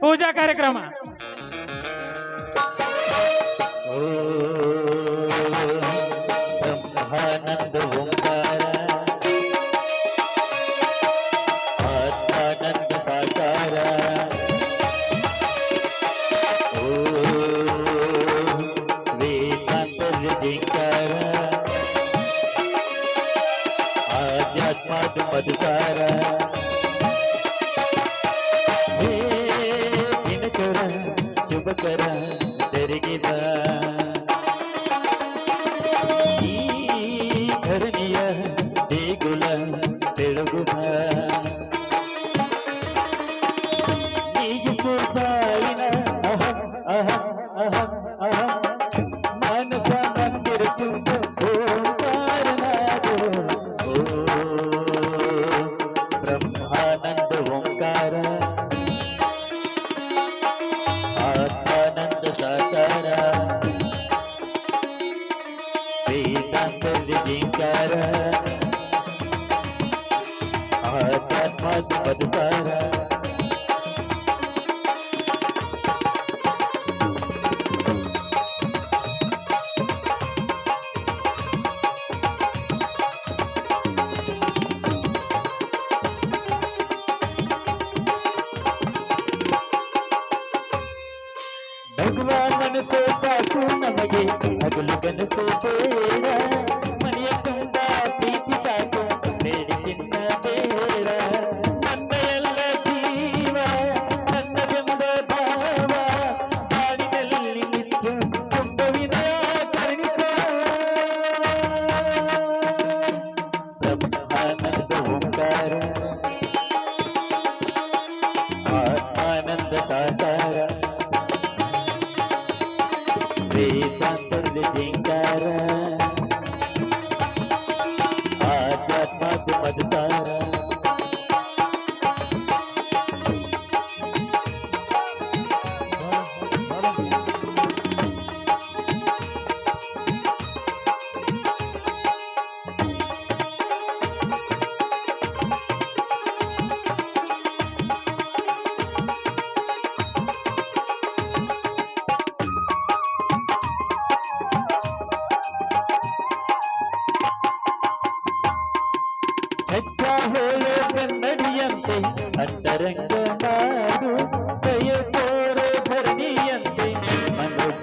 ಪೂಜಾ ಕಾರ್ಯಕ್ರಮ பெருகிட कर आत्मा पद पर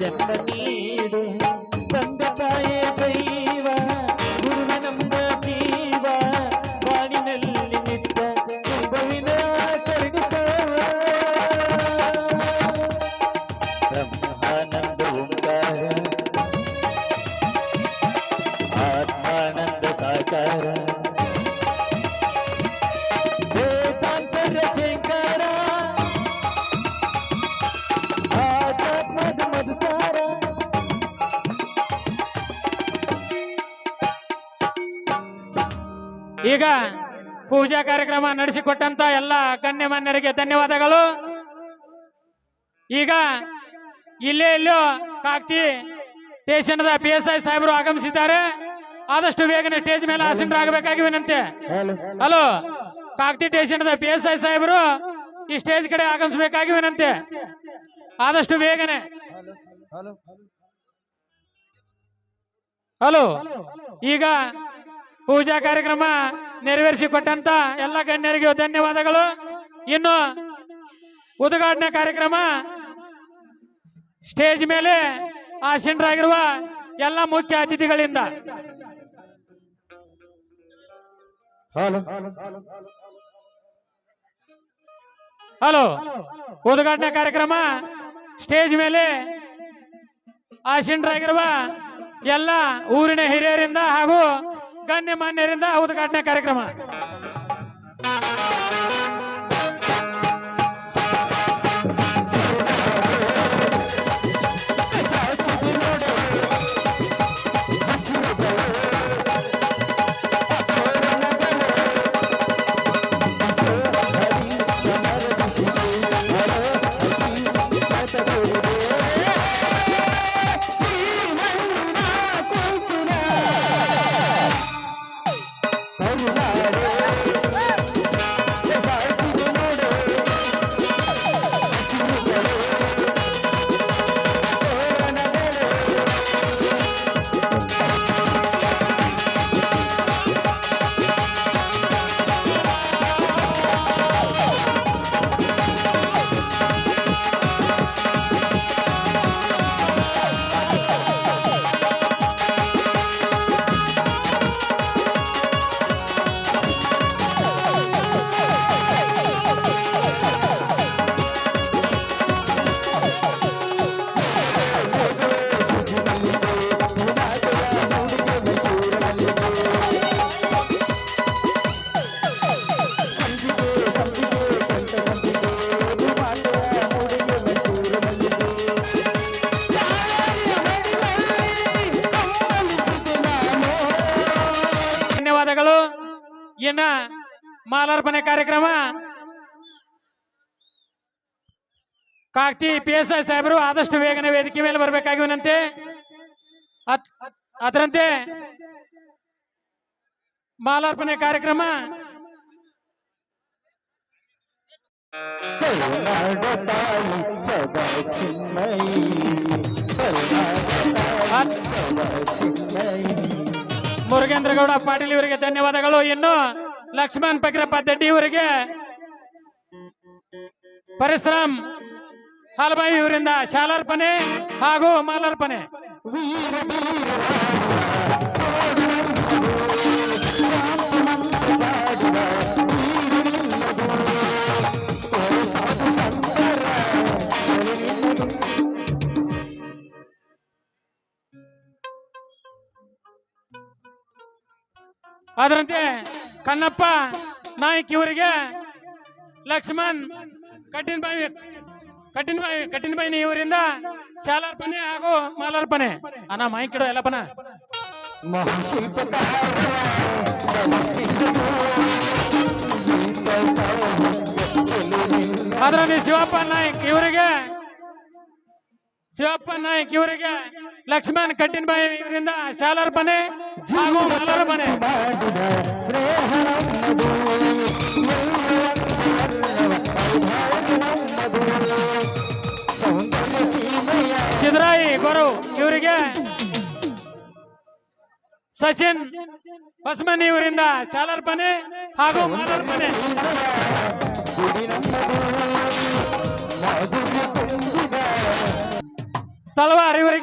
చెప్పని ಈಗ ಪೂಜಾ ಕಾರ್ಯಕ್ರಮ ನಡೆಸಿಕೊಟ್ಟಂತ ಎಲ್ಲ ಗಣ್ಯಮಾನ್ಯರಿಗೆ ಧನ್ಯವಾದಗಳು. ಈಗ ಇಲ್ಲೇ ಇಲ್ಲೋ ಕಾಕ್ತಿ ಸ್ಟೇಷನ್ದ ಪಿ ಎಸ್ ಐ ಸಾಹೇಬರು ಆಗಮಿಸಿದ್ದಾರೆ. ಆದಷ್ಟು ಬೇಗನೆ ಸ್ಟೇಜ್ ಮೇಲೆ ಆಸೀನರಾಗಬೇಕಾಗಿ ವಿನಂತಿ. ಹಲೋ, ಕಾಕ್ತಿ ಸ್ಟೇಷನ್ದ ಪಿ ಎಸ್ ಐ ಸಾಹೇಬರು ಈ ಸ್ಟೇಜ್ ಕಡೆ ಆಗಮಿಸಬೇಕಾಗಿ ವಿನಂತಿ. ಆದಷ್ಟು ಬೇಗನೆ. ಹಲೋ, ಈಗ ಪೂಜಾ ಕಾರ್ಯಕ್ರಮ ನೆರವೇರಿಸಿಕೊಟ್ಟಂತ ಎಲ್ಲ ಗಣ್ಯರಿಗೂ ಧನ್ಯವಾದಗಳು. ಇನ್ನು ಉದ್ಘಾಟನಾ ಕಾರ್ಯಕ್ರಮ ಸ್ಟೇಜ್ ಮೇಲೆ ಆಸೀನರಾಗಿರುವ ಎಲ್ಲ ಮುಖ್ಯ ಅತಿಥಿಗಳಿಂದ. ಹಲೋ. ಉದ್ಘಾಟನೆ ಕಾರ್ಯಕ್ರಮ ಸ್ಟೇಜ್ ಮೇಲೆ ಆಸೀನರಾಗಿರುವ ಎಲ್ಲ ಊರಿನ ಹಿರಿಯರಿಂದ ಹಾಗೂ ಗಣ್ಯಮಾನ್ಯರಿಂದ ಉದ್ಘಾಟನಾ ಕಾರ್ಯಕ್ರಮ. ಮಾಲಾರ್ಪಣೆ ಕಾರ್ಯಕ್ರಮ. ಕಾಕ್ತಿ ಪಿ ಎಸ್ ಐ ಸಾಹೇಬರು ಆದಷ್ಟು ಬೇಗನೆ ವೇದಿಕೆ ಮೇಲೆ ಬರಬೇಕಾಗಿ ವಿನಂತಿ. ಅತ್- ಅದರಂತೆ ಮಾಲಾರ್ಪಣೆ ಕಾರ್ಯಕ್ರಮ. ಮುರುಗೇಂದ್ರಗೌಡ ಪಾಟೀಲ್ ಇವರಿಗೆ ಧನ್ಯವಾದಗಳು. ಇನ್ನು ಲಕ್ಷ್ಮಣ್ ಪಕ್ರಪ್ಪ ದಡ್ಡಿ ಇವರಿಗೆ ಪರಿಶ್ರಮ್ ಹಾಲ್ಬಾಯಿ ಇವರಿಂದ ಶಾಲಾರ್ಪಣೆ ಹಾಗೂ ಮಾಲಾರ್ಪಣೆ. ಅದರಂತೆ ಕಣ್ಣಪ್ಪ, ನಾಯಕ್ ಇವರಿಗೆ ಲಕ್ಷ್ಮಣ್ ಕಠಿಣಬಾವಿ ಕಟ್ಟಿನ ಬಾಯಿನಿ ಇವರಿಂದ ಶಾಲಾರ್ಪಣೆ ಹಾಗೂ ಮಾಲಾರ್ಪಣೆ. ಅಣ್ಣ ಮಾಯ್ಕಿಡು ಎಲ್ಲಪ್ಪನ. ಅದರಲ್ಲಿ ಶಿವಪ್ಪ ನಾಯಕ್ ಇವರಿಗೆ ಶಿವಪ್ಪ ನಾಯಕ್ ಇವರಿಗೆ ಲಕ್ಷ್ಮಣ್ ಕಟ್ಟಿನ ಇವರಿಂದ ಇದರಿಂದ ಹಾಗೂ ಮಾಲಾರ್ಪಣೆ ಮಾಡಿದ ಸೌಂದರ್ಯ ಸೀಮೆಯ ಸಿದ್ದರಾಯಿ ಗುರು ಇವರಿಗೆ ಸಚಿನ್ ಹೊಸಮನಿ ಇವರಿಂದ ಹಾಗೂ ಗುಡಿ ನಮ್ಮದು ಮಾಧುರ್ಯ ತುಂಬಿದ ತಳವಾರ್ ಇವರಿಗೆ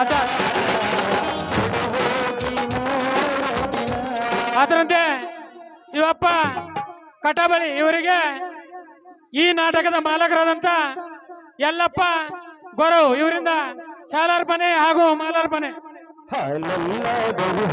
ಅದ ಅದರಂತೆ ಶಿವಪ್ಪ ಕಟಬಳಿ ಇವರಿಗೆ ಈ ನಾಟಕದ ಮಾಲಕರಾದಂತ ಎಲ್ಲಪ್ಪ ಗೊರು ಇವರಿಂದ ಶಾಲಾರ್ಪಣೆ ಹಾಗೂ ಮಾಲಾರ್ಪಣೆ. ಹಾಲೆಲ್ಲಾದರೂ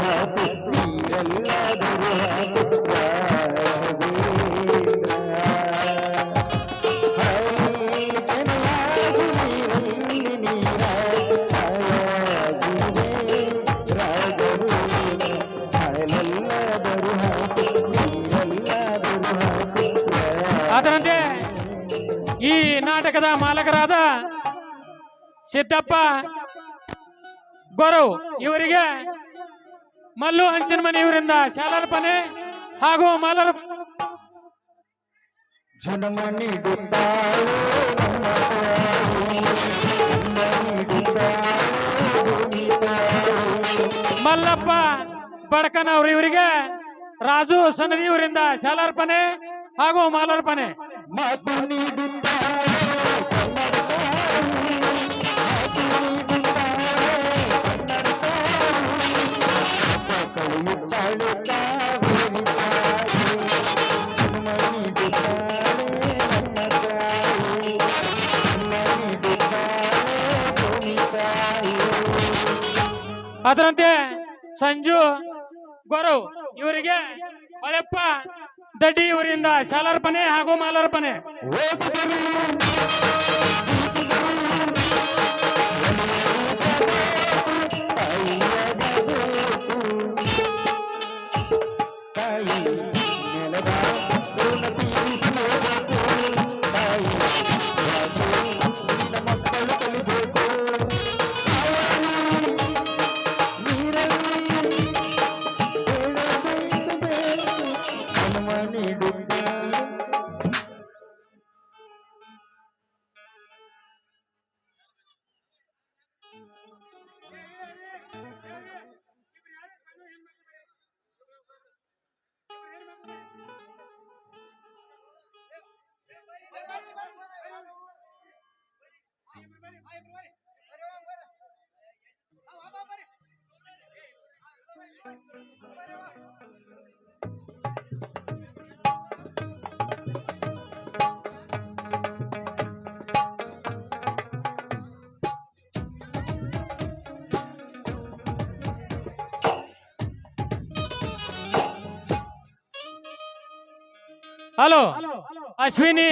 ಸಿದ್ದಪ್ಪ ಗೊರು ಇವರಿಗೆ ಮಲ್ಲು ಹಂಚನಮನಿ ಇವರಿಂದ ಶಾಲಾರ್ಪಣೆ ಹಾಗೂ ಮಲರ್ ಮಲ್ಲಪ್ಪ ನೀಡುತ್ತಾಳೆ ಅವರು ಇವರಿಗೆ ರಾಜು ಸನದಿ ಇವರಿಂದ ಶಾಲಾರ್ಪಣೆ ಹಾಗೂ ಮಾಲಾರ್ಪಣೆ. ಅದರಂತೆ ಸಂಜು ಗೊರು ಇವರಿಗೆ ಹೊಳೆಪ್ಪ ದಡ್ಡಿ ಇವರಿಂದ ಶಾಲಾರ್ಪಣೆ ಹಾಗೂ ಮಾಲಾರ್ಪಣೆ. Thank you. Hello Ashwini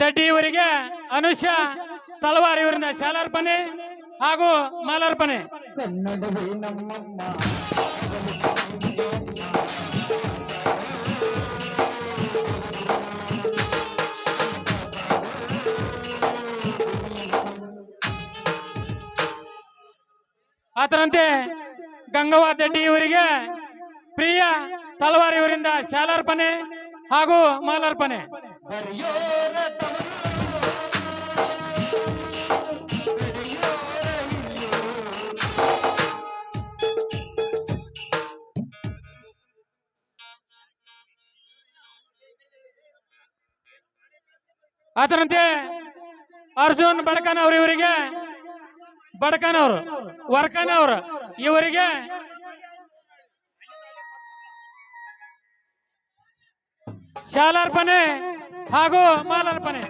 Daddi ಇವರಿಗೆ ಅನುಷಾ ತಲವಾರ್ ಇವರಿಂದ ಶಾಲಾರ್ಪಣೆ ಹಾಗೂ ಮಾಲಾರ್ಪಣೆ. ಕನ್ನಡವೇ ನಮ್ಮಮ್ಮ. ಅದರಂತೆ ಗಂಗವ್ವ ದಡ್ಡಿ ಇವರಿಗೆ ಪ್ರಿಯ ತಲವಾರ್ ಇವರಿಂದ ಶಾಲಾರ್ಪಣೆ ಹಾಗೂ ಮಾಲಾರ್ಪಣೆ. ಅದರಂತೆ ಅರ್ಜುನ್ ಬಡಕನ್ ಅವರು ಇವರಿಗೆ. ಬಡಕನ್ ಅವರು ವರ್ಕನ್ ಅವರು ಇವರಿಗೆ ಶಾಲಾರ್ಪಣೆ ಹಾಗೂ ಮಾಲಾರ್ಪಣೆ.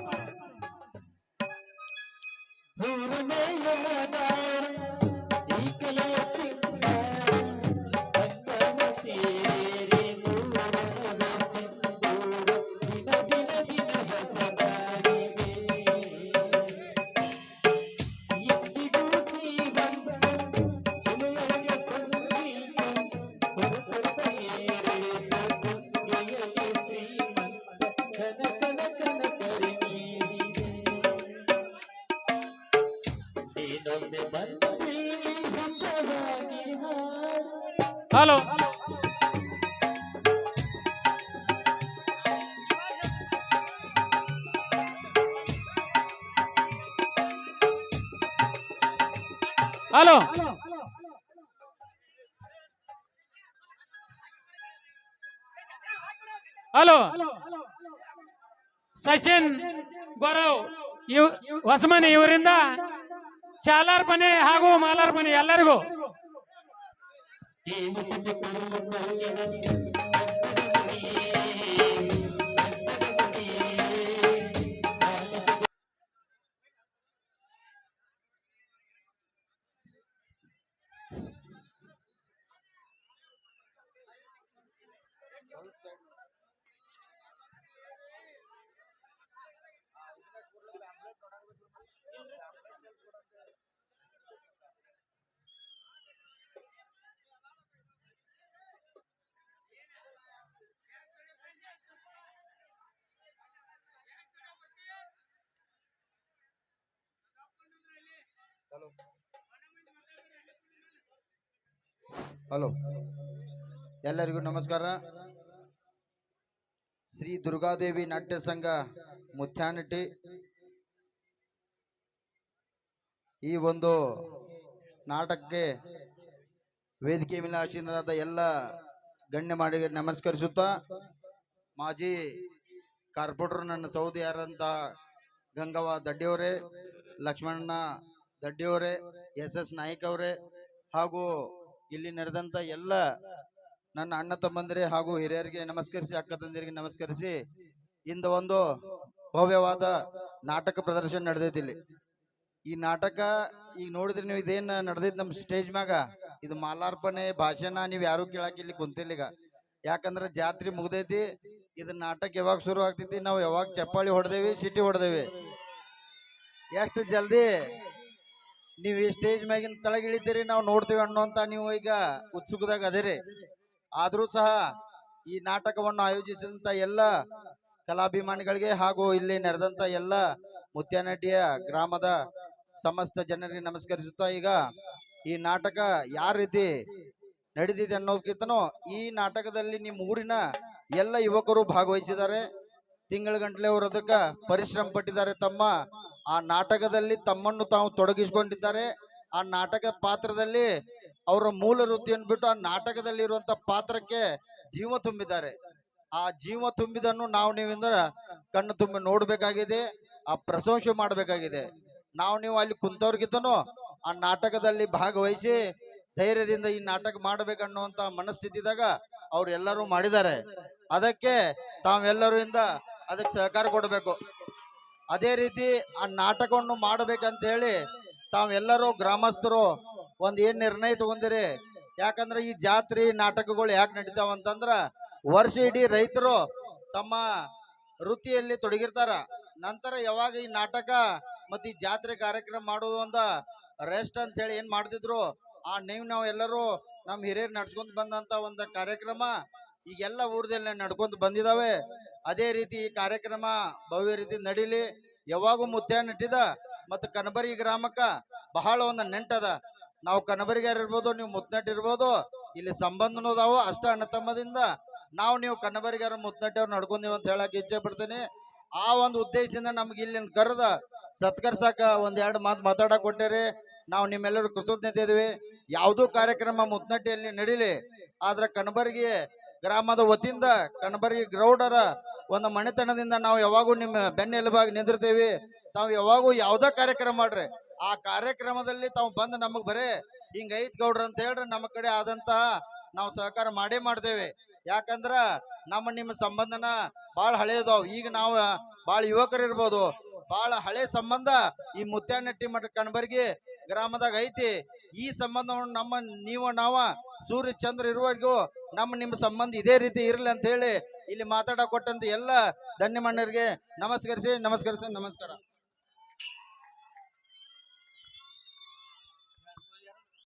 Hello hello hello Sachin Gaurav ಇವ್ ಹೊಸಮನಿ ಇವರಿಂದ ಶಾಲಾರ್ಪಣೆ ಹಾಗೂ ಮಾಲಾರ್ಪಣೆ ಎಲ್ಲರಿಗೂ ఏమి ಹಲೋ. ಎಲ್ಲರಿಗೂ ನಮಸ್ಕಾರ. ಶ್ರೀ ದುರ್ಗಾದೇವಿ ನಾಟ್ಯ ಸಂಘ ಮುಥ್ಯಾನಿಟಿ ಈ ಒಂದು ನಾಟಕಕ್ಕೆ ವೇದಿಕೆ ಮೇಲೆ ಎಲ್ಲ ಗಣ್ಯ ಮಾಡಿ ನಮಸ್ಕರಿಸುತ್ತಾ, ಮಾಜಿ ಕಾರ್ಪೊರೇಟರ್ ನನ್ನ ಸೌದಿ ಯಾರಂತ ಗಂಗವ್ವ ದಡ್ಡಿಯವರೇ, ಲಕ್ಷ್ಮಣಣ್ಣ ದಡ್ಡಿಯವರೇ ಎಸ್ ಎಸ್ ನಾಯ್ಕ ಅವರೇ ಹಾಗೂ ಇಲ್ಲಿ ನಡೆದಂತ ಎಲ್ಲ ನನ್ನ ಅಣ್ಣ ತಮ್ಮಂದಿರೇ ಹಾಗೂ ಹಿರಿಯರಿಗೆ ನಮಸ್ಕರಿಸಿ, ಅಕ್ಕ ತಂದಿರಿಗೆ ನಮಸ್ಕರಿಸಿ ಇಂದ ಒಂದು ಭವ್ಯವಾದ ನಾಟಕ ಪ್ರದರ್ಶನ ನಡೆದೈತಿ ಇಲ್ಲಿ. ಈ ನಾಟಕ ಈಗ ನೋಡಿದ್ರೆ ನೀವು ಇದೇನ್ ನಡೆದೈತಿ ನಮ್ ಸ್ಟೇಜ್ ಮ್ಯಾಗ? ಇದು ಮಾಲಾರ್ಪಣೆ ಭಾಷಣ ನೀವ್ ಯಾರು ಕೇಳಾಕ ಇಲ್ಲಿ ಕುಂತಿಲ್ಲ ಯಾಕಂದ್ರ ಜಾತ್ರೆ ಮುಗ್ದೈತಿ, ಇದು ನಾಟಕ ಯಾವಾಗ ಶುರು ಆಗ್ತೈತಿ? ನಾವು ಯಾವಾಗ ಚಪ್ಪಾಳಿ ಹೊಡೆದೇವಿ, ಸಿಟಿ ಹೊಡೆದೇವಿ. ಎಷ್ಟು ಜಲ್ದಿ ನೀವು ಈ ಸ್ಟೇಜ್ ಮ್ಯಾಗಿನ ತಳಗಿಳಿದ್ದೀರಿ ನಾವು ನೋಡ್ತೀವಿ ಅನ್ನೋಂತ ನೀವು ಈಗ ಉತ್ಸುಕದಾಗ ಅದಿರಿ. ಆದರೂ ಸಹ ಈ ನಾಟಕವನ್ನು ಆಯೋಜಿಸಿದಂತ ಎಲ್ಲ ಕಲಾಭಿಮಾನಿಗಳಿಗೆ ಹಾಗೂ ಇಲ್ಲಿ ನೆರೆದಂತ ಎಲ್ಲ ಮುತ್ಯಾನಡ್ಡಿಯ ಗ್ರಾಮದ ಸಮಸ್ತ ಜನರಿಗೆ ನಮಸ್ಕರಿಸುತ್ತಾ ಈಗ ಈ ನಾಟಕ ಯಾವ ರೀತಿ ನಡೆದಿದೆ ಅನ್ನೋದಕ್ಕಿಂತನೂ ಈ ನಾಟಕದಲ್ಲಿ ನಿಮ್ಮ ಊರಿನ ಎಲ್ಲ ಯುವಕರು ಭಾಗವಹಿಸಿದ್ದಾರೆ. ತಿಂಗಳ ಗಂಟ್ಲೆ ಅವರು ಅದಕ್ಕ ಪರಿಶ್ರಮ ಪಟ್ಟಿದ್ದಾರೆ ತಮ್ಮ ಆ ನಾಟಕದಲ್ಲಿ ತಮ್ಮನ್ನು ತಾವು ತೊಡಗಿಸಿಕೊಂಡಿದ್ದಾರೆ. ಆ ನಾಟಕ ಪಾತ್ರದಲ್ಲಿ ಅವರ ಮೂಲ ವೃತ್ತಿಯನ್ನು ಬಿಟ್ಟು ಆ ನಾಟಕದಲ್ಲಿ ಇರುವಂತ ಪಾತ್ರಕ್ಕೆ ಜೀವ ತುಂಬಿದ್ದಾರೆ. ಆ ಜೀವ ತುಂಬಿದನ್ನು ನಾವು ನೀವಿಂದ ಕಣ್ಣು ತುಂಬಿ ನೋಡ್ಬೇಕಾಗಿದೆ, ಆ ಪ್ರಶಂಸೆ ಮಾಡಬೇಕಾಗಿದೆ. ನಾವು ನೀವು ಅಲ್ಲಿ ಕುಂತವ್ರಿಗಿಂತನೂ ಆ ನಾಟಕದಲ್ಲಿ ಭಾಗವಹಿಸಿ ಧೈರ್ಯದಿಂದ ಈ ನಾಟಕ ಮಾಡ್ಬೇಕನ್ನುವಂತ ಮನಸ್ಥಿತಿದಾಗ ಅವ್ರೆಲ್ಲರೂ ಮಾಡಿದ್ದಾರೆ. ಅದಕ್ಕೆ ತಾವೆಲ್ಲರೂ ಇಂದ ಅದಕ್ಕೆ ಸಹಕಾರ ಕೊಡಬೇಕು. ಅದೇ ರೀತಿ ಆ ನಾಟಕವನ್ನು ಮಾಡಬೇಕಂತ ಹೇಳಿ ತಾವೆಲ್ಲರೂ ಗ್ರಾಮಸ್ಥರು ಒಂದು ಏನು ನಿರ್ಣಯ ತಗೊಂಡಿರಿ? ಯಾಕಂದ್ರೆ ಈ ಜಾತ್ರೆ ನಾಟಕಗಳು ಯಾಕೆ ನಡೀತಾವ ಅಂತಂದ್ರ ವರ್ಷ ಇಡೀ ರೈತರು ತಮ್ಮ ವೃತ್ತಿಯಲ್ಲಿ ತೊಡಗಿರ್ತಾರ. ನಂತರ ಯಾವಾಗ ಈ ನಾಟಕ ಮತ್ತು ಈ ಜಾತ್ರೆ ಕಾರ್ಯಕ್ರಮ ಮಾಡೋದು ಅಂತ ರೆಸ್ಟ್ ಅಂತ ಹೇಳಿ ಏನ್ ಮಾಡ್ತಿದ್ರು? ಆ ನೀವು ನಾವು ಎಲ್ಲರೂ ನಮ್ಮ ಹಿರಿಯರು ನಡ್ಸ್ಕೊಂತ ಬಂದಂತ ಒಂದು ಕಾರ್ಯಕ್ರಮ ಈಗೆಲ್ಲ ಊರದಲ್ಲಿ ನಡ್ಕೊಂತ ಬಂದಿದಾವೆ. ಅದೇ ರೀತಿ ಈ ಕಾರ್ಯಕ್ರಮ ಭವ್ಯ ರೀತಿ ನಡೀಲಿ. ಯಾವಾಗೂ ಮುತ್ಯ ನಟ್ಟಿದ ಮತ್ತು ಕನಬರಿ ಗ್ರಾಮಕ್ಕ ಬಹಳ ಒಂದು ನೆಂಟದ. ನಾವು ಕನಬರಿಗಾರ ಇರ್ಬೋದು, ನೀವು ಮುತ್ನಟ್ ಇರ್ಬೋದು, ಇಲ್ಲಿ ಸಂಬಂಧನೂ ಅದಾವು. ಅಷ್ಟ ಅಣ್ಣ ತಮ್ಮದಿಂದ ನಾವು ನೀವು ಕನ್ನಬರಿಗಾರ ಮುತ್ನಟ್ಟಿ ಅವ್ರು ನಡ್ಕೊಂಡೀವಿ ಅಂತ ಹೇಳಕ್ ಇಚ್ಛೆ ಪಡ್ತೀನಿ. ಆ ಒಂದು ಉದ್ದೇಶದಿಂದ ನಮ್ಗೆ ಇಲ್ಲಿ ಕರೆದ ಸತ್ಕರ್ಸಕ ಒಂದ್ ಎರಡು ಮಾತು ಮಾತಾಡಕ್ ಕೊಟ್ಟೇರಿ. ನಾವು ನಿಮ್ಮೆಲ್ಲರೂ ಕೃತಜ್ಞತೆ ಇದೀವಿ. ಯಾವುದೂ ಕಾರ್ಯಕ್ರಮ ಮುತ್ನಟ್ಟಿಯಲ್ಲಿ ನಡೀಲಿ. ಆದ್ರೆ ಕನಬರ್ಗಿ ಗ್ರಾಮದ ವತಿಯಿಂದ ಕನಬರ್ಗಿ ಗೌಡರ ಒಂದು ಮನೆತನದಿಂದ ನಾವು ಯಾವಾಗೂ ನಿಮ್ಮ ಬೆನ್ನೆಲುಬಾಗಿ ನಿಂದಿರ್ತೇವೆ. ತಾವು ಯಾವಾಗೂ ಯಾವ್ದೋ ಕಾರ್ಯಕ್ರಮ ಮಾಡ್ರಿ. ಆ ಕಾರ್ಯಕ್ರಮದಲ್ಲಿ ತಾವು ಬಂದು ನಮಗ್ ಬರೇ ಹಿಂಗ ಐತ್ ಗೌಡ್ರ ಅಂತ ಹೇಳ್ರಿ ನಮ್ಮ ಕಡೆ ಆದಂತ ನಾವು ಸಹಕಾರ ಮಾಡೇ ಮಾಡ್ತೇವೆ. ಯಾಕಂದ್ರ ನಮ್ಮ ನಿಮ್ಮ ಸಂಬಂಧನ ಬಾಳ ಹಳೆಯದಾವ್ ಈಗ ನಾವು ಬಾಳ ಯುವಕರು ಇರ್ಬೋದು. ಬಹಳ ಹಳೆ ಸಂಬಂಧ ಈ ಮುತ್ಯಾನಟ್ಟಿ ಮಠ ಕಣಬರ್ಗಿ ಗ್ರಾಮದಾಗ ಐತಿ. ಈ ಸಂಬಂಧವನ್ನು ನಮ್ಮ ನೀವು ನಾವ ಸೂರ್ಯ ಚಂದ್ರ ಇರುವವರೆಗೂ ನಮ್ಮ ನಿಮ್ಮ ಸಂಬಂಧ ಇದೇ ರೀತಿ ಇರಲಿ ಅಂತ ಹೇಳಿ ಇಲ್ಲಿ ಮಾತಾಡ ಕೊಟ್ಟಂತ ಎಲ್ಲ ಧನ್ಯಮಣ್ಣರಿಗೆ ನಮಸ್ಕರಿಸಿ ನಮಸ್ಕರಿಸಿ ನಮಸ್ಕಾರ.